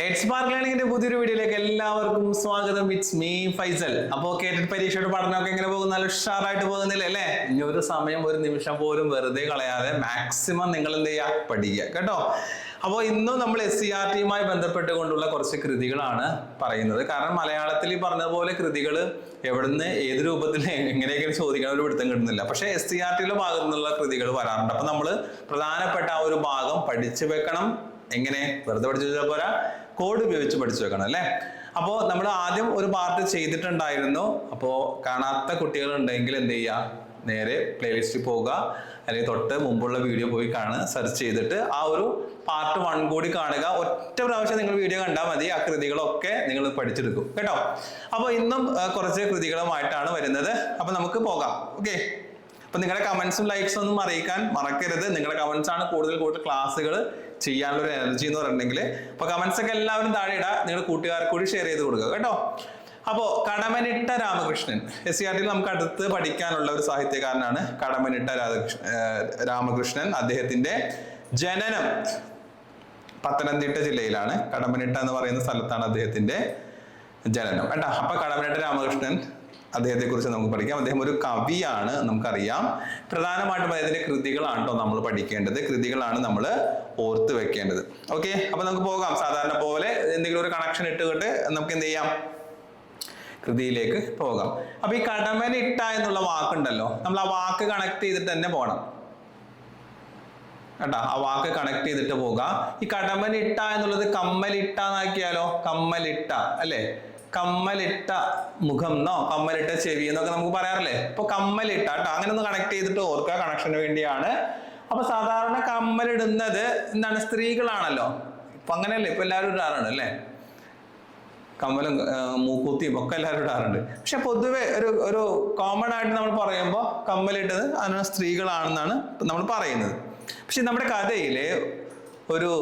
Earths park ലേണിംഗിന്റെ പുതിയൊരു വീഡിയോയിലേക്ക് എല്ലാവർക്കും സ്വാഗതം. ഇറ്റ്സ് മീ ഫൈസൽ അപ്പോ കേട്ടിട്ട് പരീക്ഷയുടെ പഠനമൊക്കെ എങ്ങനെ പോകുന്ന? നല്ല ഉഷാറായിട്ട് പോകുന്നില്ല അല്ലേ? ഇനി ഒരു സമയം ഒരു നിമിഷം പോലും വെറുതെ കളയാതെ മാക്സിമം നിങ്ങൾ എന്ത് ചെയ്യുക? പഠിക്കുക കേട്ടോ? അപ്പോൾ ഇന്നും നമ്മൾ എസ് സി ആർ ടിയുമായി ബന്ധപ്പെട്ടുകൊണ്ടുള്ള കുറച്ച് കൃതികളാണ് പറയുന്നത്. കാരണം മലയാളത്തിൽ ഈ പറഞ്ഞതുപോലെ കൃതികൾ എവിടുന്ന് ഏത് രൂപത്തിൽ എങ്ങനെയൊക്കെ ചോദിക്കാൻ ഒരു പിടുത്തം കിട്ടുന്നില്ല. പക്ഷേ എസ് സി ആർ ടിയുടെ ഭാഗത്തു നിന്നുള്ള കൃതികൾ വരാറുണ്ട്. അപ്പൊ നമ്മൾ പ്രധാനപ്പെട്ട ആ ഒരു ഭാഗം പഠിച്ചു വെക്കണം. എങ്ങനെ? വെറുതെ പഠിച്ചു വെച്ചാൽ പോരാ. കോഡ് ഉപയോഗിച്ച് പഠിച്ചു വെക്കണം അല്ലേ? അപ്പോൾ നമ്മൾ ആദ്യം ഒരു പാർട്ട് ചെയ്തിട്ടുണ്ടായിരുന്നു. അപ്പോൾ കാണാത്ത കുട്ടികൾ ഉണ്ടെങ്കിൽ എന്ത് ചെയ്യുക നേരെ പ്ലേലിസ്റ്റിൽ പോവുക. അല്ലെങ്കിൽ തൊട്ട് മുമ്പുള്ള വീഡിയോ പോയി കാണുക. സെർച്ച് ചെയ്തിട്ട് ആ ഒരു പാർട്ട് വൺ കൂടി കാണുക. ഒറ്റ പ്രാവശ്യം നിങ്ങൾ വീഡിയോ കണ്ടാൽ മതി. ആ കൃതികളൊക്കെ നിങ്ങൾ പഠിച്ചെടുക്കും. കേട്ടോ? അപ്പോൾ ഇന്നും കുറച്ച് കൃതികളുമായിട്ടാണ് വരുന്നത്. അപ്പോൾ നമുക്ക് പോകാം. ഓക്കെ അപ്പൊ നിങ്ങളുടെ കമന്റ്സും ലൈക്സും ഒന്നും അറിയിക്കാൻ മറക്കരുത്. നിങ്ങളുടെ കമന്റ്സ് ആണ് കൂടുതൽ കൂടുതൽ ക്ലാസ്സുകൾ ചെയ്യാനുള്ള ഒരു എനർജി എന്ന് പറഞ്ഞിട്ടുണ്ടെങ്കിൽ അപ്പൊ കമന്റ്സ് ഒക്കെ എല്ലാവരും താഴെ ഇടാ. നിങ്ങളുടെ കൂട്ടുകാർക്ക് കൂടി ഷെയർ ചെയ്ത് കൊടുക്കുക കേട്ടോ. അപ്പോ Kadammanitta Ramakrishnan. S C R ടിയിൽ നമുക്ക് അടുത്ത് പഠിക്കാനുള്ള ഒരു സാഹിത്യകാരനാണ് കടമനിട്ട രാധാകൃഷ്ണൻ രാമകൃഷ്ണൻ. അദ്ദേഹത്തിന്റെ ജനനം പത്തനംതിട്ട ജില്ലയിലാണ്. കടമനിട്ട എന്ന് പറയുന്ന സ്ഥലത്താണ് അദ്ദേഹത്തിന്റെ ജനനം. കേട്ടോ. അപ്പൊ കടമനിട്ട രാമകൃഷ്ണൻ അദ്ദേഹത്തെ കുറിച്ച് നമുക്ക് പഠിക്കാം. അദ്ദേഹം ഒരു കവിയാണ് നമുക്കറിയാം. പ്രധാനമായിട്ടും അദ്ദേഹത്തിന്റെ കൃതികളാണ് കേട്ടോ നമ്മൾ പഠിക്കേണ്ടത്. കൃതികളാണ് നമ്മൾ ഓർത്ത് വെക്കേണ്ടത്. ഓക്കെ? അപ്പൊ നമുക്ക് പോകാം. സാധാരണ പോലെ എന്തെങ്കിലും ഒരു കണക്ഷൻ ഇട്ടുകൊണ്ട് നമുക്ക് എന്ത് ചെയ്യാം? കൃതിയിലേക്ക് പോകാം. അപ്പൊ ഈ കടമനിട്ട എന്നുള്ള വാക്കുണ്ടല്ലോ. നമ്മൾ ആ വാക്ക് കണക്ട് ചെയ്തിട്ട് തന്നെ പോകണം കേട്ടോ ആ വാക്ക് കണക്ട് ചെയ്തിട്ട് പോകാം. ഈ കടമനിട്ട എന്നുള്ളത് കമ്മലിട്ട എന്നാക്കിയാലോ? കമ്മലിട്ട അല്ലേ? കമ്മലിട്ട മുഖം എന്നോ കമ്മലിട്ട ചെവി എന്നൊക്കെ നമുക്ക് പറയാറില്ലേ? ഇപ്പൊ കമ്മലിട്ട കേട്ടോ. അങ്ങനെ ഒന്ന് കണക്ട് ചെയ്തിട്ട് ഓർക്കുക. കണക്ഷന് വേണ്ടിയാണ്. അപ്പൊ സാധാരണ കമ്മലിടുന്നത് എന്താണ്? സ്ത്രീകളാണല്ലോ. ഇപ്പൊ അങ്ങനെയല്ലേ? ഇപ്പൊ എല്ലാവരും ഇടാറാണ് അല്ലേ? കമ്മലും മൂക്കൂത്തിയും ഒക്കെ എല്ലാവരും ഇടാറുണ്ട്. പക്ഷെ പൊതുവെ ഒരു ഒരു കോമൺ ആയിട്ട് നമ്മൾ പറയുമ്പോൾ കമ്മലിട്ടത് അതിന് സ്ത്രീകളാണെന്നാണ് നമ്മൾ പറയുന്നത്. പക്ഷെ നമ്മുടെ കഥയിലെ ഒരു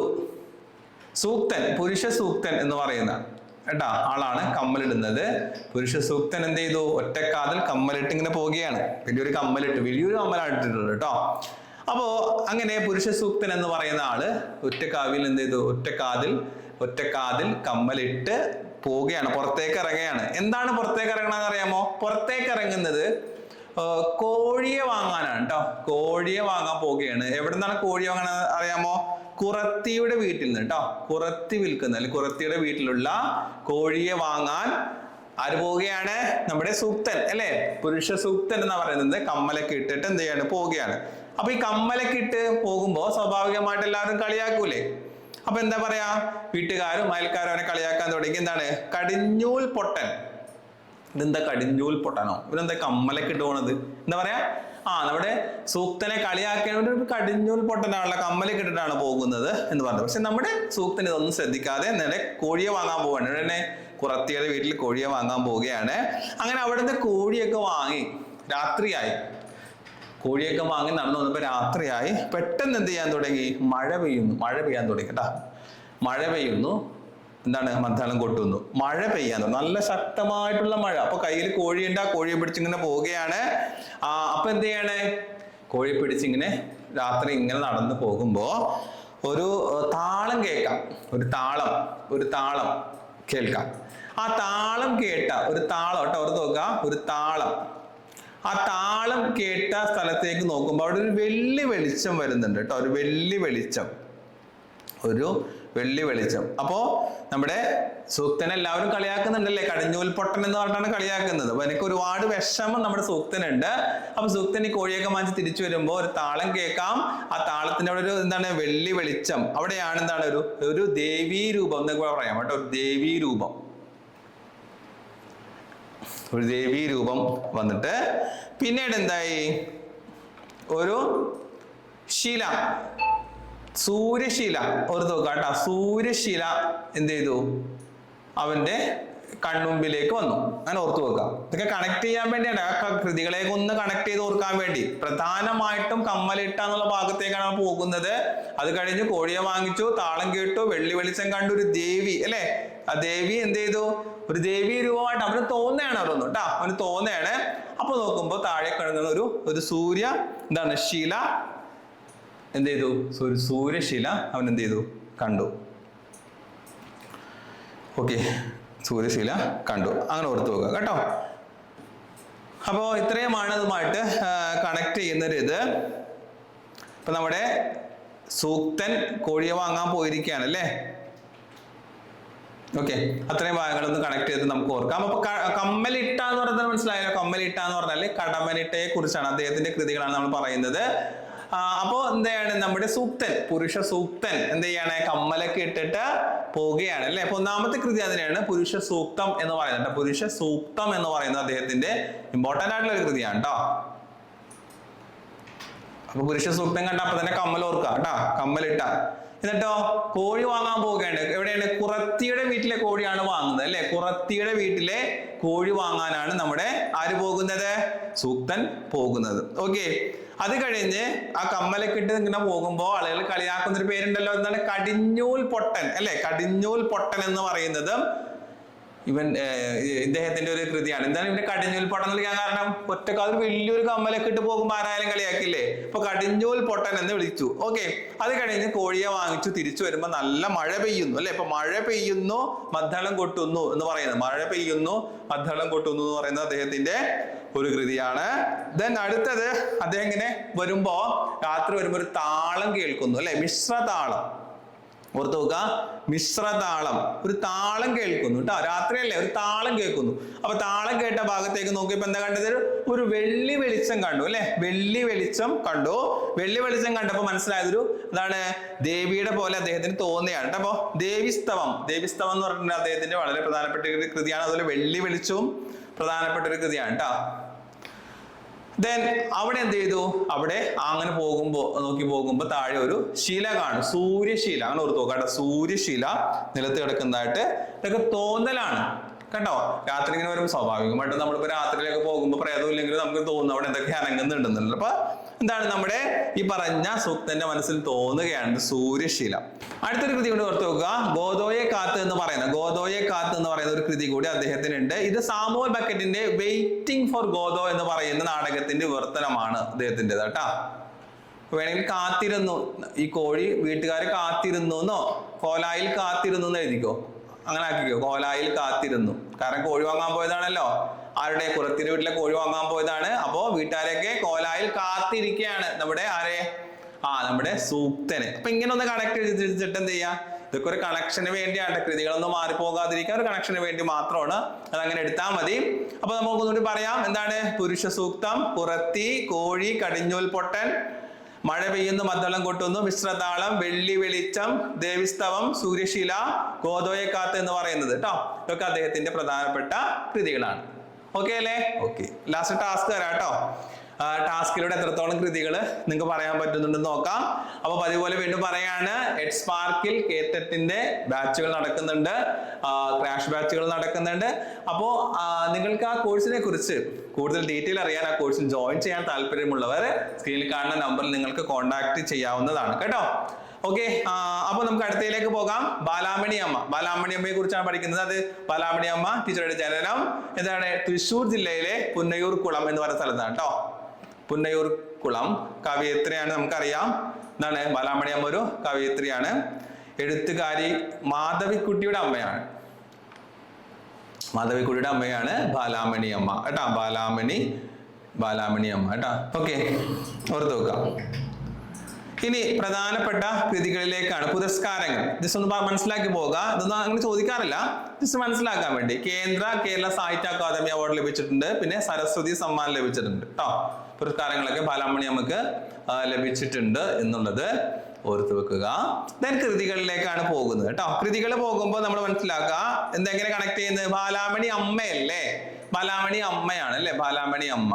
സൂക്തൻ പുരുഷ സൂക്തൻ എന്ന് പറയുന്ന കേട്ടാ ആളാണ് കമ്മലിടുന്നത്. പുരുഷ സൂക്തൻ എന്ത് ചെയ്തു? ഒറ്റക്കാതിൽ കമ്മലിട്ട് ഇങ്ങനെ പോവുകയാണ്. വലിയൊരു കമ്മലിട്ട് വലിയൊരു കമ്മലായിട്ടിട്ടുണ്ട് കേട്ടോ. അപ്പോ അങ്ങനെ പുരുഷ സൂക്തൻ എന്ന് പറയുന്ന ആൾ ഒറ്റക്കാവിൽ എന്ത് ചെയ്തു? ഒറ്റക്കാതിൽ ഒറ്റക്കാതിൽ കമ്മലിട്ട് പോവുകയാണ്. പുറത്തേക്ക് ഇറങ്ങുകയാണ്. എന്താണ് പുറത്തേക്ക് ഇറങ്ങണമെന്ന് അറിയാമോ? പുറത്തേക്ക് ഇറങ്ങുന്നത് കോഴിയെ വാങ്ങാനാണ് കേട്ടോ. കോഴിയെ വാങ്ങാൻ പോവുകയാണ്. എവിടെ നിന്നാണ് കോഴി വാങ്ങണത് അറിയാമോ? കുറത്തിയുടെ വീട്ടിൽ നിന്ന് കേട്ടോ. കുറത്തി വിൽക്കുന്ന അല്ലെങ്കിൽ കുറത്തിയുടെ വീട്ടിലുള്ള കോഴിയെ വാങ്ങാൻ ആര് പോവുകയാണ്? നമ്മുടെ സൂക്തൻ അല്ലെ? പുരുഷ സൂക്തൻ എന്ന് പറയുന്നത്. കമ്മലൊക്കെ ഇട്ടിട്ട് എന്ത് ചെയ്യാണ്? പോവുകയാണ്. അപ്പൊ ഈ കമ്മലൊക്കെ ഇട്ട് പോകുമ്പോ സ്വാഭാവികമായിട്ട് എല്ലാവരും കളിയാക്കൂലേ? അപ്പൊ എന്താ പറയാ? വീട്ടുകാരും അയൽക്കാരും അവനെ കളിയാക്കാൻ തുടങ്ങി. എന്താണ്? കടിഞ്ഞൂൽ പൊട്ടൻ. ഇതെന്താ കടിഞ്ഞൂൽ പൊട്ടനോ? ഇവരെന്താ കമ്മലൊക്കെ ഇട്ട് പോണത്? എന്താ പറയാ? ആ നമ്മുടെ സൂക്തനെ കളിയാക്കാൻ വേണ്ടി ഒരു കടിഞ്ഞൂൽ പൊട്ടനാണല്ലോ കമ്മലൊക്കെ ഇട്ടിട്ടാണ് പോകുന്നത് എന്ന് പറഞ്ഞത്. പക്ഷെ നമ്മുടെ സൂക്തൻ ഇതൊന്നും ശ്രദ്ധിക്കാതെ നേരെ കോഴിയെ വാങ്ങാൻ പോവാണ്. തന്നെ കുറത്തിയുടെ വീട്ടിൽ കോഴിയെ വാങ്ങാൻ പോവുകയാണ്. അങ്ങനെ അവിടുന്ന് കോഴിയൊക്കെ വാങ്ങി. രാത്രിയായി. കോഴിയൊക്കെ വാങ്ങി നടന്നു വന്നപ്പോൾ രാത്രിയായി. പെട്ടെന്ന് എന്ത് ചെയ്യാൻ തുടങ്ങി? മഴ പെയ്യുന്നു. മഴ പെയ്യാൻ തുടങ്ങി. കേട്ടാ? മഴ പെയ്യുന്നു. എന്താണ് മദ്ദളം കൊട്ടുന്നു മഴ പെയ്യാൻ നല്ല ശക്തമായിട്ടുള്ള മഴ. അപ്പൊ കയ്യിൽ കോഴിയുണ്ട് ആ കോഴിയെ പിടിച്ചിങ്ങനെ പോവുകയാണ്. ആ അപ്പൊ എന്ത് ചെയ്യണേ? കോഴിയെ പിടിച്ചിങ്ങനെ രാത്രി ഇങ്ങനെ നടന്നു പോകുമ്പോ ഒരു താളം കേൾക്കാം. ഒരു താളം ഒരു താളം കേൾക്കാം. ആ താളം കേട്ട ഒരു താളം കേട്ടോ ഒരു നോക്കുക. ഒരു താളം. ആ താളം കേട്ട സ്ഥലത്തേക്ക് നോക്കുമ്പോൾ അവിടെ ഒരു വെള്ളി വെളിച്ചം വരുന്നുണ്ട് കേട്ടോ. ഒരു വെള്ളി വെളിച്ചം. ഒരു വെള്ളി വെളിച്ചം. അപ്പോ നമ്മുടെ സൂക്തനെ എല്ലാവരും കളിയാക്കുന്നുണ്ടല്ലേ? കടിഞ്ഞൂൽ പൊട്ടൻ എന്ന് പറഞ്ഞിട്ടാണ് കളിയാക്കുന്നത്. അപ്പൊ എനിക്ക് ഒരുപാട് വിഷമം നമ്മുടെ സൂക്തനുണ്ട്. അപ്പൊ സൂക്തൻ ഈ കോഴിയൊക്കെ മാറ്റി തിരിച്ചു വരുമ്പോൾ ഒരു താളം കേൾക്കാം. ആ താളത്തിന്റെ അവിടെ ഒരു എന്താണ്? വെള്ളി വെളിച്ചം. അവിടെയാണ് എന്താണ്? ഒരു ഒരു ദേവീ രൂപം എന്നൊക്കെ പറയാം. കേട്ടോ ഒരു ദേവീ രൂപം. ഒരു ദേവീ രൂപം വന്നിട്ട് പിന്നീട് എന്തായി? ഒരു ശില. സൂര്യശില. ഒരു നോക്കുക സൂര്യശീല എന്ത് ചെയ്തു? അവന്റെ കൺമുമ്പിലേക്ക് വന്നു. അങ്ങനെ ഓർത്തു വെക്കുക ഇതൊക്കെ കണക്ട് ചെയ്യാൻ വേണ്ടിയാണ്. ആ ഒന്ന് കണക്ട് ചെയ്ത് ഓർക്കാൻ വേണ്ടി. പ്രധാനമായിട്ടും കമ്മലിട്ട എന്നുള്ള ഭാഗത്തേക്കാണ് പോകുന്നത്. അത് കഴിഞ്ഞ് കോഴിയെ വാങ്ങിച്ചു താളം കേട്ടു വെള്ളി വെളിച്ചം കണ്ടു ഒരു ദേവി അല്ലേ? ആ ദേവി എന്ത് ചെയ്തു? ഒരു ദേവി രൂപമായിട്ട് അവന് തോന്നുകയാണ് അവരൊന്നും കേട്ടോ. അവന് തോന്നുകയാണ് അപ്പൊ നോക്കുമ്പോ താഴെ കിടങ്ങുന്ന ഒരു ഒരു സൂര്യ എന്താണ്? ശില എന്ത് ചെയ്തു? ഒരു സൂര്യശില അവൻ എന്ത് ചെയ്തു? കണ്ടു. ഓക്കെ സൂര്യശില കണ്ടു. അങ്ങനെ ഓർത്ത് നോക്കുക. കേട്ടോ? അപ്പോൾ ഇത്രയുമാണ് അതുമായിട്ട് കണക്ട് ചെയ്യുന്നൊരു ഇത്. ഇപ്പൊ നമ്മുടെ സൂക്തൻ കോഴിയെ വാങ്ങാൻ പോയിരിക്കുകയാണ് അല്ലേ? ഓക്കെ അത്രയും ഭാഗങ്ങളൊന്ന് കണക്ട് ചെയ്ത് നമുക്ക് ഓർക്കാം. അപ്പൊ കമ്മലിട്ട എന്ന് പറഞ്ഞാൽ മനസ്സിലായല്ലോ? കമ്മലിട്ട എന്ന് പറഞ്ഞാൽ കടമനിട്ടയെ കുറിച്ചാണ് അദ്ദേഹത്തിന്റെ കൃതികളാണ് നമ്മൾ പറയുന്നത്. അപ്പോ എന്താണ് നമ്മുടെ സൂക്തൻ പുരുഷ സൂക്തൻ എന്ത് ചെയ്യാണ്? കമ്മലൊക്കെ ഇട്ടിട്ട് പോവുകയാണ് അല്ലെ? അപ്പൊ ഒന്നാമത്തെ കൃതി അതിനെയാണ് പുരുഷ സൂക്തം എന്ന് പറയുന്നത്. പുരുഷ സൂക്തം എന്ന് പറയുന്നത് അദ്ദേഹത്തിന്റെ ഇമ്പോർട്ടന്റ് ആയിട്ടുള്ള ഒരു കൃതിയാണ് കേട്ടോ അപ്പൊ പുരുഷ സൂക്തം കണ്ട അപ്പൊ തന്നെ കമ്മൽ ഓർക്കുക കേട്ടാ കമ്മലിട്ട. എന്നിട്ടോ? കോഴി വാങ്ങാൻ പോവുകയാണ്. എവിടെയാണ്? കുറത്തിയുടെ വീട്ടിലെ കോഴിയാണ് വാങ്ങുന്നത് അല്ലെ? കുറത്തിയുടെ വീട്ടിലെ കോഴി വാങ്ങാനാണ് നമ്മുടെ ആര് പോകുന്നത്? സൂക്തൻ പോകുന്നത്. ഓക്കെ. അത് കഴിഞ്ഞ് ആ കമ്മലൊക്കെ ഇട്ട് ഇങ്ങനെ പോകുമ്പോൾ ആളുകൾ കളിയാക്കുന്ന ഒരു പേരുണ്ടല്ലോ. എന്താണ്? കടിഞ്ഞൂൽ പൊട്ടൻ അല്ലെ? കടിഞ്ഞൂൽ പൊട്ടൻ എന്ന് പറയുന്നത് ഇവൻ ഇദ്ദേഹത്തിന്റെ ഒരു കൃതിയാണ്. എന്താണ് ഇവന്റെ കടിഞ്ഞൂൽ പൊട്ടൻ വിളിക്കാൻ കാരണം? ഒറ്റക്കാലത്ത് വലിയൊരു കമ്മലൊക്കെ ഇട്ട് പോകുമ്പോൾ ആരായാലും കളിയാക്കില്ലേ അപ്പൊ കടിഞ്ഞൂൽ പൊട്ടൻ എന്ന് വിളിച്ചു. ഓക്കെ. അത് കഴിഞ്ഞ് കോഴിയെ വാങ്ങിച്ചു തിരിച്ചു വരുമ്പോൾ നല്ല മഴ പെയ്യുന്നു അല്ലെ? ഇപ്പൊ മഴ പെയ്യുന്നു മദ്ദളം കൊട്ടുന്നു എന്ന് പറയുന്നത്. മഴ പെയ്യുന്നു മദ്ദളം കൊട്ടുന്നു എന്ന് പറയുന്നത് അദ്ദേഹത്തിന്റെ ഒരു കൃതിയാണ്. ദെൻ അടുത്തത് അദ്ദേഹം ഇങ്ങനെ വരുമ്പോ രാത്രി വരുമ്പോ ഒരു താളം കേൾക്കുന്നു അല്ലെ? മിശ്രതാളം. ഓർത്ത് നോക്കുക. മിശ്രതാളം. ഒരു താളം കേൾക്കുന്നു കേട്ടോ. രാത്രിയല്ലേ? ഒരു താളം കേൾക്കുന്നു. അപ്പൊ താളം കേട്ട ഭാഗത്തേക്ക് നോക്കിയപ്പോ എന്താ കണ്ടത്? ഒരു വെള്ളി വെളിച്ചം കണ്ടു അല്ലെ? വെള്ളി വെളിച്ചം കണ്ടു. വെള്ളി വെളിച്ചം കണ്ടപ്പോ മനസ്സിലായതൊരു അതാണ് ദേവിയുടെ പോലെ അദ്ദേഹത്തിന് തോന്നിയാണ് അപ്പൊ ദേവിസ്തവം. ദേവിസ്തവം എന്ന് പറഞ്ഞിട്ടുണ്ടെങ്കിൽ അദ്ദേഹത്തിന്റെ വളരെ പ്രധാനപ്പെട്ട ഒരു കൃതിയാണ്. അതുപോലെ വെള്ളി വെളിച്ചവും പ്രധാനപ്പെട്ട ഒരു കൃതിയാണ് കേട്ടോ. ദെൻ അവിടെ എന്ത് ചെയ്തു? അവിടെ അങ്ങനെ പോകുമ്പോ നോക്കി പോകുമ്പോ താഴെ ഒരു ശില കാണും. സൂര്യശീല. അങ്ങനെ ഓർത്ത് നോക്കാം സൂര്യശീല നിലത്ത് കിടക്കുന്നതായിട്ട് ഇതൊക്കെ തോന്നലാണ്. കേട്ടോ രാത്രി ഇങ്ങനെ വരുമ്പോൾ സ്വാഭാവികമായിട്ടും നമ്മളിപ്പോ രാത്രിയിലൊക്കെ പോകുമ്പോൾ പ്രേതം ഇല്ലെങ്കിൽ നമുക്ക് തോന്നുന്നു അവിടെ എന്തൊക്കെ അനങ്ങുന്നുണ്ടെന്നുള്ളത്. അപ്പൊ എന്താണ് നമ്മുടെ ഈ പറഞ്ഞ സൂക്തന്റെ മനസ്സിൽ തോന്നുകയാണ് സൂര്യശീല. അടുത്തൊരു കൃതി കൊണ്ട് ഓർത്ത് നോക്കുക. ഗോതോയെ കാത്ത് എന്ന് പറയുന്ന ഗോദോയെ കാത്ത് എന്ന് പറയുന്ന ഒരു കൃതി കൂടി അദ്ദേഹത്തിനുണ്ട്. ഇത് സാമുവൽ ബക്കറ്റിന്റെ വെയിറ്റിംഗ് ഫോർ ഗോദോ എന്ന് പറയുന്ന നാടകത്തിന്റെ വിവർത്തനമാണ് അദ്ദേഹത്തിന്റെ കേട്ടാ. വേണമെങ്കിൽ കാത്തിരുന്നു. ഈ കോഴി വീട്ടുകാരെ കാത്തിരുന്നു എന്നോ കോലായിൽ കാത്തിരുന്നു എന്ന് എഴുതിക്കോ? അങ്ങനെ ആക്കിക്കോ. കോലായിൽ കാത്തിരുന്നു. കാരണം കോഴി വാങ്ങാൻ പോയതാണല്ലോ. ആരുടെ? കുറത്തിന്റെ വീട്ടിലെ കോഴി വാങ്ങാൻ പോയതാണ്. അപ്പോ വീട്ടുകാരൊക്കെ കോലായിൽ കാത്തിരിക്കുകയാണ്. നമ്മുടെ ആരെ? ആ നമ്മുടെ സൂക്തനെ. അപ്പൊ ഇങ്ങനെ ഒന്ന് കണക്ട് ചെയ്തിട്ട് എന്ത് ചെയ്യാ? ഇതൊക്കെ ഒരു കണക്ഷന് വേണ്ടിയാണ്. കൃതികളൊന്നും മാറിപ്പോകാതിരിക്കാൻ ഒരു കണക്ഷന് വേണ്ടി മാത്രമാണ്. അതങ്ങനെ എടുത്താൽ മതി. അപ്പൊ നമുക്ക് ഒന്നുകൂടി പറയാം. എന്താണ്? പുരുഷ സൂക്തം പുറത്തി കോഴി കടിഞ്ഞൂൽ പൊട്ടൻ മഴ പെയ്യുന്നു മദ്ദളം കൊട്ടുന്നു മിശ്രതാളം വെള്ളി വെളിച്ചം ദേവിസ്തവം സൂര്യശീല ഗോതോയക്കാത്ത് എന്ന് പറയുന്നത് കേട്ടോ ഇതൊക്കെ അദ്ദേഹത്തിന്റെ പ്രധാനപ്പെട്ട കൃതികളാണ്. ഓക്കെ അല്ലേ? ഓക്കെ ലാസ്റ്റ് ടാസ്ക് തരാം കേട്ടോ ടാസ്കിലൂടെ എത്രത്തോളം കൃതികൾ നിങ്ങൾക്ക് പറയാൻ പറ്റുന്നുണ്ടെന്ന് നോക്കാം. അപ്പൊ പതിപോലെ വീണ്ടും പറയാണ് എഡ് സ്പാർക്കിൽ കേത്തത്തിന്റെ ബാച്ചുകൾ നടക്കുന്നുണ്ട്. ക്രാഷ് ബാച്ചുകൾ നടക്കുന്നുണ്ട്. അപ്പോ നിങ്ങൾക്ക് ആ കോഴ്സിനെ കുറിച്ച് കൂടുതൽ ഡീറ്റെയിൽ അറിയാൻ ആ കോഴ്സിൽ ജോയിൻ ചെയ്യാൻ താല്പര്യമുള്ളവർ സ്ക്രീനിൽ കാണുന്ന നമ്പറിൽ നിങ്ങൾക്ക് കോൺടാക്ട് ചെയ്യാവുന്നതാണ്. കേട്ടോ? ഓക്കെ അപ്പൊ നമുക്ക് അടുത്തയിലേക്ക് പോകാം. ബാലാമണി അമ്മ. ബാലാമണി അമ്മയെ കുറിച്ചാണ് പഠിക്കുന്നത്. അത് ബാലാമണി അമ്മ ടീച്ചറുടെ ജനനം. എന്താണ്? തൃശൂർ ജില്ലയിലെ പുന്നയൂർ കുളം എന്ന് പറയുന്ന സ്ഥലത്താണ്. കേട്ടോ? പുന്നയൂർ കുളം കവയിത്രിയാണ് നമുക്കറിയാം. എന്താണ് ബാലാമണി അമ്മ ഒരു കവയിത്രിയാണ്. എഴുത്തുകാരി മാധവിക്കുട്ടിയുടെ അമ്മയാണ്. മാധവിക്കുട്ടിയുടെ അമ്മയാണ് ബാലാമണി അമ്മ. കേട്ടാ? ബാലാമണി ബാലാമണി അമ്മ. കേട്ടാ? ഓക്കെ. ഓർത്ത് വെക്കാം. ഇനി പ്രധാനപ്പെട്ട കൃതികളിലേക്കാണ് പുരസ്കാരങ്ങൾ. ജസ്റ്റ് ഒന്ന് മനസ്സിലാക്കി പോവുക. ഇതൊന്നും അങ്ങനെ ചോദിക്കാറില്ല. ജസ്റ്റ് മനസ്സിലാക്കാൻ വേണ്ടി. കേന്ദ്ര കേരള സാഹിത്യ അക്കാദമി അവാർഡ് ലഭിച്ചിട്ടുണ്ട്. പിന്നെ സരസ്വതി സമ്മാനം ലഭിച്ചിട്ടുണ്ട് കേട്ടോ പുരസ്കാരങ്ങളൊക്കെ ബാലാമണി നമുക്ക് ലഭിച്ചിട്ടുണ്ട് എന്നുള്ളത് ഓർത്ത് വെക്കുക. ദെൻ കൃതികളിലേക്കാണ് പോകുന്നത് കേട്ടോ കൃതികൾ പോകുമ്പോൾ നമ്മൾ മനസ്സിലാക്കുക. എന്തെങ്ങനെ കണക്ട് ചെയ്യുന്നത്? ബാലാമണി അമ്മയല്ലേ? ബാലാമണി അമ്മയാണ് അല്ലേ? ബാലാമണി അമ്മ.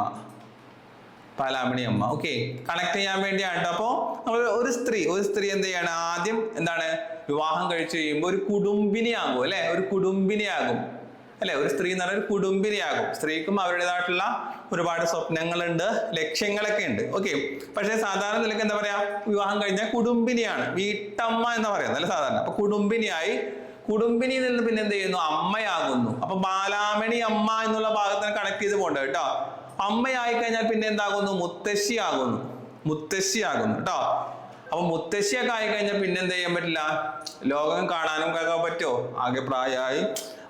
പാലാമണി അമ്മ. ഓക്കെ കണക്ട് ചെയ്യാൻ വേണ്ടിയാണ് കേട്ടോ അപ്പോ നമ്മൾ ഒരു സ്ത്രീ ഒരു സ്ത്രീ എന്ത് ചെയ്യാണ്? ആദ്യം എന്താണ്? വിവാഹം കഴിച്ചു കഴിയുമ്പോൾ ഒരു കുടുംബിനിയാകും അല്ലെ? ഒരു കുടുംബിനിയാകും. അല്ലെ? ഒരു സ്ത്രീ എന്ന് പറഞ്ഞാൽ ഒരു കുടുംബിനിയാകും. സ്ത്രീക്കും അവരുടേതായിട്ടുള്ള ഒരുപാട് സ്വപ്നങ്ങളുണ്ട് ലക്ഷ്യങ്ങളൊക്കെ ഉണ്ട്. ഓക്കെ പക്ഷേ സാധാരണ നിലയ്ക്ക് എന്താ പറയാ? വിവാഹം കഴിഞ്ഞാൽ കുടുംബിനിയാണ്. വീട്ടമ്മ എന്ന് പറയുന്നത് അല്ലെ സാധാരണ. അപ്പൊ കുടുംബിനിയായി. കുടുംബിനിയിൽ നിന്ന് പിന്നെ എന്ത് ചെയ്യുന്നു? അമ്മയാകുന്നു. അപ്പൊ ബാലാമണി അമ്മ എന്നുള്ള ഭാഗത്തിന് കണക്ട് ചെയ്ത് പോകണ്ട കേട്ടോ. അമ്മയായി കഴിഞ്ഞാൽ പിന്നെ എന്താകുന്നു? മുത്തശ്ശിയാകുന്നു. മുത്തശ്ശിയാകുന്നു കേട്ടോ? അപ്പൊ മുത്തശ്ശിയൊക്കെ ആയി കഴിഞ്ഞാൽ പിന്നെ എന്ത് ചെയ്യാൻ പറ്റില്ല? ലോകം കാണാനും കേൾക്കാൻ പറ്റുമോ? ആകെ പ്രായമായി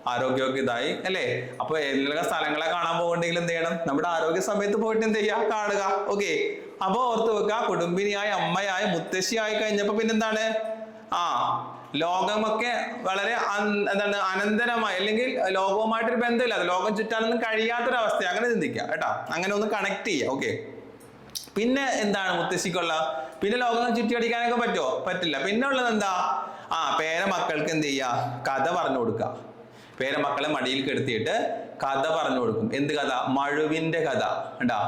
ആരോഗ്യമൊക്കെ ഇതായി അല്ലേ? അപ്പൊ എല്ലാ സ്ഥലങ്ങളെ കാണാൻ പോകണ്ടെങ്കിൽ എന്ത് ചെയ്യണം? നമ്മുടെ ആരോഗ്യ സമയത്ത് പോയിട്ട് എന്ത് ചെയ്യുക? കാണുക. ഓക്കെ. അപ്പൊ ഓർത്ത് വെക്കുക കുടുംബിനിയായി അമ്മയായി മുത്തശ്ശിയായി കഴിഞ്ഞപ്പോ പിന്നെന്താണ് ആ ലോകമൊക്കെ വളരെ എന്താണ് അനന്തരമായി അല്ലെങ്കിൽ ലോകവുമായിട്ടൊരു ബന്ധമില്ലാതെ ലോകം ചുറ്റാനൊന്നും കഴിയാത്തൊരവസ്ഥ അങ്ങനെ ചിന്തിക്കുക കേട്ടോ. അങ്ങനെ ഒന്ന് കണക്ട് ചെയ്യുക ഓക്കെ പിന്നെ എന്താണ് മുത്തശ്ശിക്കുള്ള? പിന്നെ ലോകം ചുറ്റിയടിക്കാനൊക്കെ പറ്റുമോ പറ്റില്ല. പിന്നെ ഉള്ളത് എന്താ? ആ പേര മക്കൾക്ക് എന്ത് ചെയ്യുക കഥ പറഞ്ഞു കൊടുക്കുക പേര മക്കളെ മടിയിൽ കെടുത്തിയിട്ട് കഥ പറഞ്ഞു കൊടുക്കും. എന്ത് കഥ? മഴുവിന്റെ കഥ. ഉണ്ടാ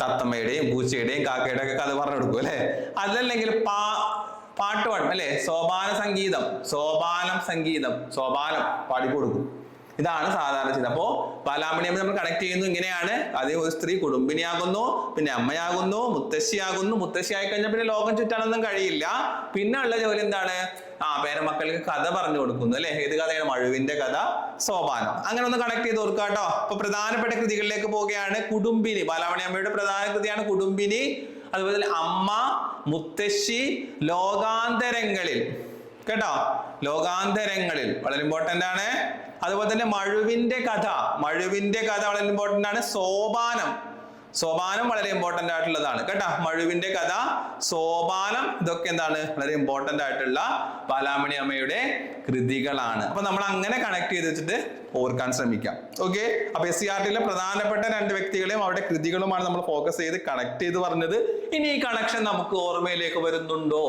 തത്തമ്മയുടെയും പൂച്ചയുടെയും കാക്കയുടെ ഒക്കെ കഥ പറഞ്ഞു കൊടുക്കും അല്ലെ? അതല്ലെങ്കിൽ പാ പാട്ട് പാടും അല്ലെ? സോപാന സംഗീതം സോപാനം സംഗീതം സോപാനം പാടിക്കൊടുക്കും ഇതാണ് സാധാരണ ചെയ്തത്. അപ്പോ ബാലാമണിയമ്മ നമ്മൾ കണക്ട് ചെയ്യുന്നു. ഇങ്ങനെയാണ്. അതേ ഒരു സ്ത്രീ കുടുംബിനിയാകുന്നു പിന്നെ അമ്മയാകുന്നു മുത്തശ്ശിയാകുന്നു. മുത്തശ്ശിയായി കഴിഞ്ഞാൽ പിന്നെ ലോകം ചുറ്റാനൊന്നും കഴിയില്ല. പിന്നെ ഉള്ള ജോലി എന്താണ്? ആ പേരമക്കൾക്ക് കഥ പറഞ്ഞു കൊടുക്കുന്നു അല്ലെ? ഏത് കഥയാണ്? മഴുവിന്റെ കഥ സോപാനം. അങ്ങനെ ഒന്ന് കണക്ട് ചെയ്ത് ഓർക്കുക കേട്ടോ അപ്പൊ പ്രധാനപ്പെട്ട കൃതികളിലേക്ക് പോവുകയാണ് കുടുംബിനി. ബാലാമണി അമ്മയുടെ പ്രധാന കൃതിയാണ് കുടുംബിനി. അതുപോലെ തന്നെ അമ്മ മുത്തശ്ശി ലോകാന്തരങ്ങളിൽ. കേട്ടോ? ലോകാന്തരങ്ങളിൽ. വളരെ ഇമ്പോർട്ടന്റ് ആണ്. അതുപോലെ തന്നെ മഴുവിന്റെ കഥ. മഴുവിന്റെ കഥ വളരെ ഇമ്പോർട്ടന്റ് ആണ്. സോപാനം. സോപാനം വളരെ ഇമ്പോർട്ടന്റ് ആയിട്ടുള്ളതാണ്. കേട്ടോ? മഴുവിന്റെ കഥ സോപാനം ഇതൊക്കെ എന്താണ്? വളരെ ഇമ്പോർട്ടന്റ് ആയിട്ടുള്ള ബാലാമണി അമ്മയുടെ കൃതികളാണ്. അപ്പൊ നമ്മൾ അങ്ങനെ കണക്ട് ചെയ്ത് വെച്ചിട്ട് ഓർക്കാൻ ശ്രമിക്കാം. ഓക്കെ അപ്പൊ എസ് സി ആർ ടിയിലെ പ്രധാനപ്പെട്ട രണ്ട് വ്യക്തികളെയും അവരുടെ കൃതികളുമാണ് നമ്മൾ ഫോക്കസ് ചെയ്ത് കണക്ട് ചെയ്ത് പറഞ്ഞത്. ഇനി ഈ കണക്ഷൻ നമുക്ക് ഓർമ്മയിലേക്ക് വരുന്നുണ്ടോ?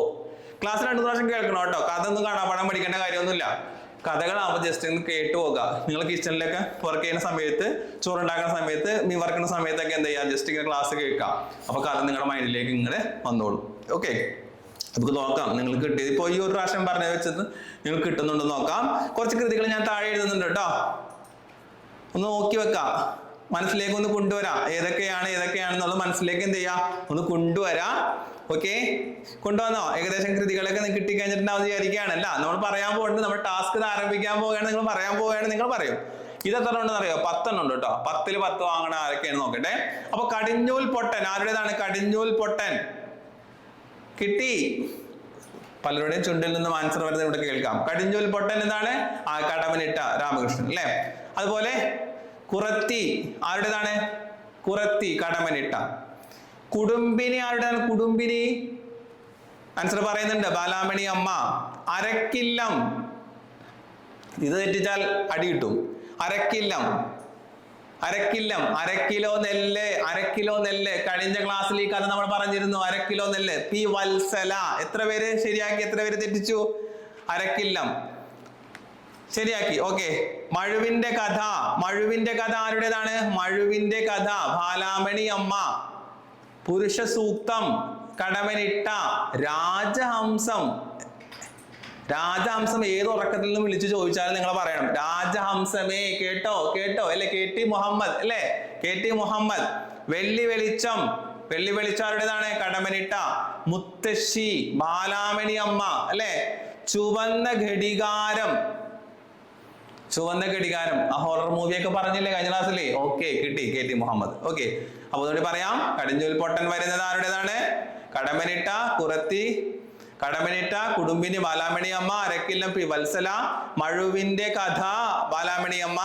ക്ലാസ് രണ്ടു പ്രാവശ്യം കേൾക്കണം കേട്ടോ. കഥ ഒന്നും കാണാൻ പഠിക്കേണ്ട കാര്യമൊന്നുമില്ല. കഥകളാവുമ്പോൾ ജസ്റ്റ് ഒന്ന് കേട്ട് പോകുക നിങ്ങൾ കിച്ചണിലൊക്കെ വർക്ക് ചെയ്യുന്ന സമയത്ത് ചോറുണ്ടാക്കുന്ന സമയത്ത് മീൻ വറക്കുന്ന സമയത്തൊക്കെ എന്താ ചെയ്യുക ജസ്റ്റ് ഇങ്ങനെ ക്ലാസ് കേൾക്കാം. അപ്പൊ കഥ നിങ്ങളുടെ മൈൻഡിലേക്ക് ഇങ്ങനെ വന്നോളും. ഓക്കെ നമുക്ക് നോക്കാം. നിങ്ങൾ കിട്ടിയത് ഇപ്പോൾ ഈ ഒരു പ്രാവശ്യം പറഞ്ഞു വെച്ചത് നിങ്ങൾ കിട്ടുന്നുണ്ടോ നോക്കാം. കുറച്ച് കൃതികൾ ഞാൻ താഴെ എഴുതുന്നുണ്ട് കേട്ടോ ഒന്ന് നോക്കി വെക്കാം. മനസ്സിലേക്ക് ഒന്ന് കൊണ്ടുവരാം. ഏതൊക്കെയാണ് ഏതൊക്കെയാണെന്നുള്ളത് മനസ്സിലേക്ക് എന്ത് ചെയ്യാം? ഒന്ന് കൊണ്ടുവരാം. ഓക്കെ കൊണ്ടുവന്നോ? ഏകദേശം കൃതികളൊക്കെ നിങ്ങൾക്ക് കിട്ടിക്കഴിഞ്ഞിട്ടുണ്ടാവും വിചാരിക്കുകയാണ്. അല്ല നമ്മൾ പറയാൻ പോകുന്നത് നമ്മൾ ടാസ്ക് ആരംഭിക്കാൻ പോവുകയാണ് നിങ്ങൾ പറയാൻ പോവുകയാണ് നിങ്ങൾ പറയും. ഇത് എത്ര ഉണ്ടെന്ന് അറിയോ പത്തെണ്ണം ഉണ്ട് കേട്ടോ. പത്തിൽ പത്ത് വാങ്ങണ ആരൊക്കെയാണ് നോക്കട്ടെ. അപ്പൊ കടിഞ്ഞൂൽ പൊട്ടൻ ആരുടേതാണ് കടിഞ്ഞൂൽ പൊട്ടൻ? കിട്ടി. പലരുടെയും ചുണ്ടിൽ നിന്ന് ആൻസർ വരുന്നത് ഇവിടെ കേൾക്കാം. കടിഞ്ഞൂൽ പൊട്ടൻ എന്താണ്? ആ കടമനിട്ട രാമകൃഷ്ണൻ അല്ലെ? അതുപോലെ കുറത്തി ആരുടേതാണ്? കുറത്തി കടമനിട്ട. കുടുംബിനി ആരുടെയാണ് കുടുംബിനി? ആൻസർ പറയുന്നുണ്ട് ബാലാമണി അമ്മ. അരക്കില്ലം. ഇത് തെറ്റിച്ചാൽ അടി കിട്ടും. അരക്കില്ലം. അരക്കില്ലം. അരക്കിലോ നെല്ല്. അരക്കിലോ നെല്ല്. കഴിഞ്ഞ ക്ലാസ്സിൽ ഈ കഥ നമ്മൾ പറഞ്ഞിരുന്നു അരക്കിലോ നെല്ല്. പി വത്സല. എത്ര പേര്? ശരിയാക്കി. എത്ര പേര് തെറ്റിച്ചു? അരക്കില്ലം. ശരിയാക്കി. ഓക്കെ മഴുവിന്റെ കഥ. മഴുവിന്റെ കഥ ആരുടേതാണ്? മഴുവിന്റെ കഥ. ബാലാമണി അമ്മ. പുരുഷ സൂക്തം കടമനിട്ട രാജഹംസം. രാജഹംസം ഏത് ഉറക്കത്തിൽ നിന്നും വിളിച്ചു ചോദിച്ചാലും നിങ്ങൾ പറയണം. രാജഹംസമേ കേട്ടോ കേട്ടോ അല്ലെ? കെ ടി മുഹമ്മദ് അല്ലെ? K T Muhammad. വെള്ളി വെളിച്ചം വെള്ളി വെളിച്ചാരുടേതാണ് കടമനിട്ട. മുത്തശ്ശി ബാലാമണി അമ്മ അല്ലെ? ചുവന്ന ഘടികാരം. ചുവന്ന ഘടികാരം. ആ ഹൊറർ മൂവിയൊക്കെ പറഞ്ഞില്ലേ കഴിഞ്ഞ ക്ലാസ്സിലേ ഓക്കെ കിട്ടി കെ ടി മുഹമ്മദ്. ഓക്കെ അപ്പൊ അതുകൊണ്ട് പറയാം. കടിഞ്ഞൂൽ പൊട്ടൻ വരുന്നത് ആരുടേതാണ്? കടമനിട്ട കുറത്തി കടമനിട്ട കുടുംബിനി ബാലാമണി അമ്മ അരക്കില്ലം പി വത്സല മഴുവിന്റെ കഥ ബാലാമണി അമ്മ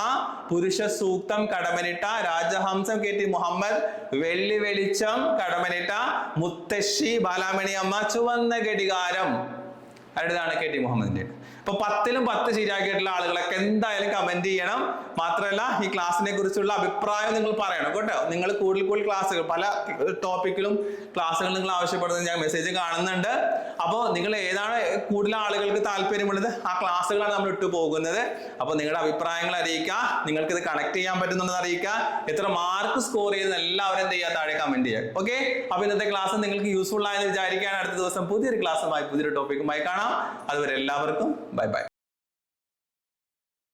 പുരുഷ സൂക്തം കടമനിട്ട രാജഹംസം കെ ടി മുഹമ്മദ് വെള്ളി വെളിച്ചം കടമനിട്ട മുത്തശ്ശി ബാലാമണി അമ്മ ചുവന്ന ഘടികാരം. ആരുടേതാണ് കെ ടി മുഹമ്മദിന്റെ അപ്പൊ പത്തിലും പത്ത് ശരിയാക്കിയിട്ടുള്ള ആളുകളൊക്കെ എന്തായാലും കമന്റ് ചെയ്യണം. മാത്രമല്ല ഈ ക്ലാസ്സിനെ കുറിച്ചുള്ള അഭിപ്രായം നിങ്ങൾ പറയണം കേട്ടോ. നിങ്ങൾ കൂടുതൽ കൂടുതൽ ക്ലാസ്സുകൾ പല ടോപ്പിക്കിലും ക്ലാസ്സുകൾ നിങ്ങൾ ആവശ്യപ്പെടുന്നത് ഞാൻ മെസ്സേജ് കാണുന്നുണ്ട്. അപ്പോൾ നിങ്ങൾ ഏതാണ് കൂടുതൽ ആളുകൾക്ക് താല്പര്യമുള്ളത്? ആ ക്ലാസ്സുകളാണ് നമ്മൾ ഇട്ടു പോകുന്നത്. അപ്പോൾ നിങ്ങളുടെ അഭിപ്രായങ്ങൾ അറിയിക്കുക. നിങ്ങൾക്ക് ഇത് കണക്ട് ചെയ്യാൻ പറ്റുന്നുണ്ടെന്ന് അറിയിക്കുക. എത്ര മാർക്ക് സ്കോർ ചെയ്ത് എല്ലാവരും എന്ത് ചെയ്യുക? താഴെ കമന്റ് ചെയ്യുക. ഓക്കെ അപ്പോൾ ഇന്നത്തെ ക്ലാസ് നിങ്ങൾക്ക് യൂസ്ഫുൾ ആയെന്ന് വിചാരിക്കുകയാണ്. അടുത്ത ദിവസം പുതിയൊരു ക്ലാസ്സുമായി പുതിയൊരു ടോപ്പിക്കുമായി കാണാം. അതുവരെ എല്ലാവർക്കും Bye bye.